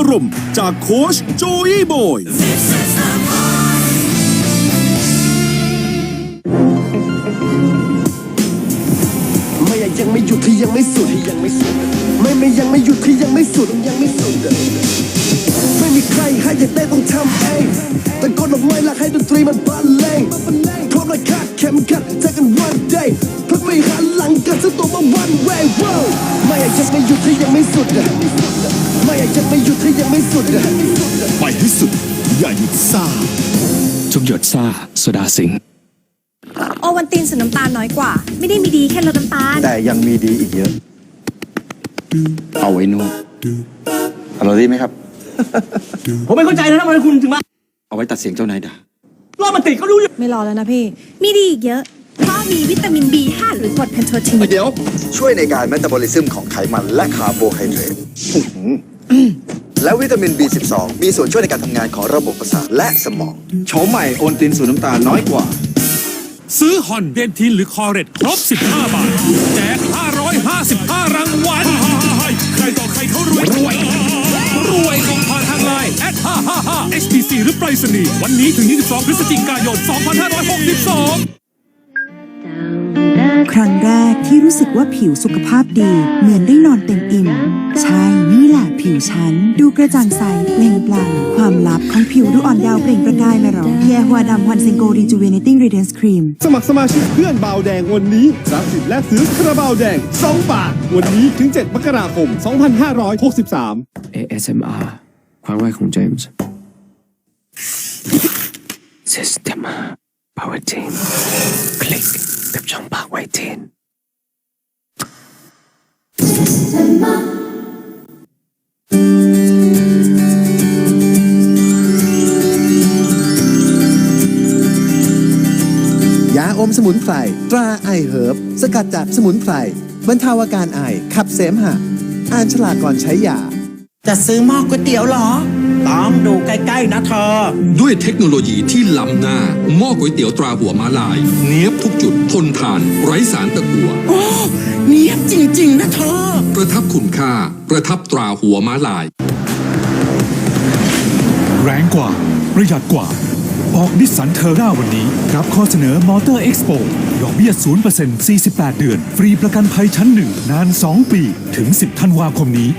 ารมณ์จากโค้ชโจอี้บอยไม่ยังไม่หยุดที่ยังไม่สุดที่ยังไม่สุด ไม่ไม่ยังไม่หยุดที่ยังไม่สุดยังไม่สุด ไม่มีใครให้อยากได้ต้องทำเองแต่กดออกไม้ละให้ดนตรีมันบรรเลงพร้อมเลยคาดเข็มขัดเจอกัน one day เพื่อไม่หันหลังกันสักตัวมา one way wow ไม่ยังไม่หยุดที่ยังไม่สุดไม่อ ยากยังไม่หยุดที่ยังไม่สุด ไปให้สุด อย่าหยุดซ่า ทุกหยดซ่าโซดาสิงห์ โอวันตินสูตรน้ำตาลน้อยกว่า ไม่ได้มีดีแค่ลดน้ำตาล แต่ยังมีดีอีกเยอะ เอาไว้นวดอร่อยดีไหมครับ ผมไม่เข้าใจนะทำไมคุณถึงมาเอาไว้ตัดเสียงเจ้านายด่ารอบมันติดก็รู้อยู่ไม่รอแล้วนะพี่ มีดีอีกเยอะ เพราะมีวิตามิน B5 หรือกรดแพนโทธินเดี๋ยว ช่วยในการเมตาบอลิซึมของไขมันและคาร์โบไฮเดรตอื้อหือ และวิตามิน B12 มีส่วนช่วยในการทำงานของระบบประสาทและสมอง โฉมใหม่โอนตินสูตรน้ำตาลน้อยกว่า ซื้อฮอนเดนทินหรือคอเรตครบ 15 บาท แจก 555 รางวัลใครต่อใครเขารวยรวยรวยส่งผ่านทางไลน์แอด555 HTC หรือไปรษณีย์วันนี้ถึง 22 พฤศจิกายน 2562 ครั้งแรกที่รู้สึกว่าผิวสุขภาพดี เหมือนได้นอนเต็มอิ่ม ใช่นี่แหละผิวฉัน ดูกระจ่างใสเปล่งปลั่งความลับของผิวดูอ่อนเยาว์เปล่งประกายไหมหรอแยหัวดำวันเซงโกรีจูเวเนติ้งรีเดนส์ครีมสมัครสมาชิกเพื่อนเบาแดงวันนี้รับสิทธิ์แลกซื้อคาราบาวแดง 2 บาท วันนี้ถึง 7 มกราคม 2563 ASMR ความไวของเจมส์ Systema Power Team ค เทนยาอมสมุนไพร ตราไอเฮิร์บ สกัดจากสมุนไพรบรรเทาอาการไอ ขับเสมหะ อ่านฉลากก่อนใช้ยา จะซื้อหม้อก๋วยเตี๋ยวเหรอ ต้องดูใกล้ๆนะเธอ ด้วยเทคโนโลยีที่ล้ำหน้า หม้อก๋วยเตี๋ยวตราหัวม้าลาย เนี้ยบทุกจุดทนทานไร้สารตะกั่วโอ้เนียบจริง ๆ นะเธอ ประทับคุณค่า ประทับตราหัวม้าลาย แรงกว่า ประหยัดกว่า ออกนิสสันเทอร่าวันนี้ รับข้อเสนอมอเตอร์เอ็กซ์โปดอกเบี้ย 0% 48 เดือน ฟรีประกันภัยชั้นหนึ่งนาน 2 ปี ถึง 10 ธันวาคมนี้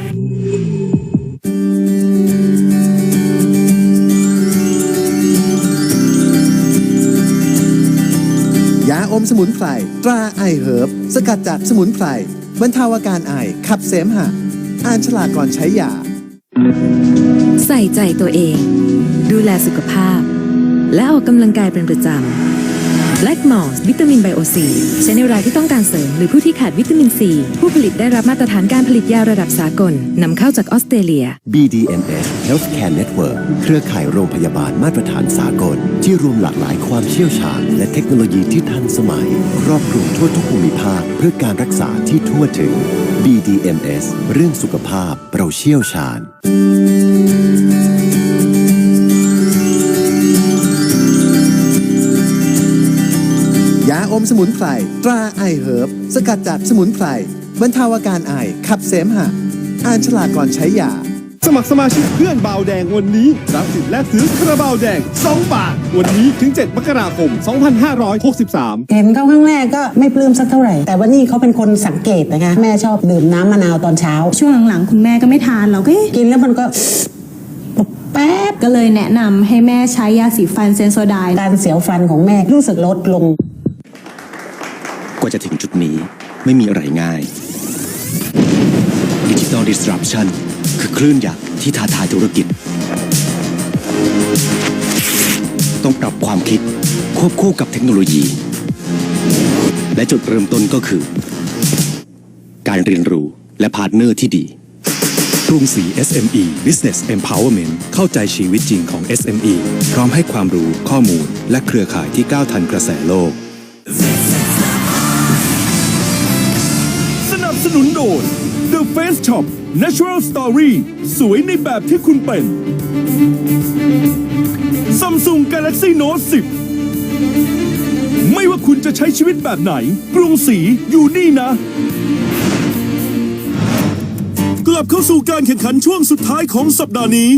อมสมุนไพรตราไอเฮิร์บสกัดจากสมุนไพรบรรเทาอาการไอขับเสมหะ อ่านฉลากก่อนใช้ยา ใส่ใจตัวเอง ดูแลสุขภาพ และออกกำลังกายเป็นประจำ Black Moss วิตามินไบโอซีใช้ในรายที่ต้องการเสริม หรือผู้ที่ขาดวิตามินซี ผู้ผลิตได้รับมาตรฐานการผลิตยาระดับสากลนำเข้าจากออสเตรเลีย BDMS Healthcare Network เครือข่ายโรงพยาบาลมาตรฐานสากล ที่รวมหลากหลายความเชี่ยวชาญ และเทคโนโลยีที่ทันสมัย ครอบคลุมทั่วทุกภูมิภาค เพื่อการรักษาที่ทั่วถึง BDMS เรื่องสุขภาพเราเชี่ยวชาญ อมสมุนไพรตราไอเฮิร์บสกัดจากสมุนไพรบรรเทาอาการไอขับเสมหะ อ่านฉลากก่อนใช้ยา สมัครสมาชิกเพื่อนเบาแดงวันนี้รับสิทธิ์แลกซื้อคาราบาวแดง 2 บาท วันนี้ถึง 7 มกราคม 2563 เห็นเขาครั้งแรกก็ไม่ปลื้มสักเท่าไหร่ แต่ว่านี่เขาเป็นคนสังเกตนะคะ แม่ชอบดื่มน้ำมะนาวตอนเช้า ช่วงหลังๆคุณแม่ก็ไม่ทานเราก็เอ๊ะกินแล้วมันก็ แป๊บก็เลยแนะนำให้แม่ใช้ยาสีฟันเซนโซไดน์การเสียวฟันของแม่รู้สึกลดลง กว่าจะถึงจุดนี้ไม่มีอะไรง่าย Digital Disruption คือคลื่นยักษ์ที่ท้าทายธุรกิจ ต้องปรับความคิดควบคู่กับเทคโนโลยี และจุดเริ่มต้นก็คือ การเรียนรู้และพาร์ทเนอร์ที่ดีกรุงศรี SME Business Empowerment เข้าใจชีวิตจริงของ SME พร้อมให้ความรู้ข้อมูล และเครือข่ายที่ก้าวทันกระแสโลก หนุนโดย The Face Shop Natural Story สวยในแบบที่คุณเป็น Samsung Galaxy Note 10 ไม่ว่าคุณจะใช้ชีวิตแบบไหน กรุงศรีอยู่นี่นะ กลับเข้าสู่การแข่งขันช่วงสุดท้ายของสัปดาห์นี้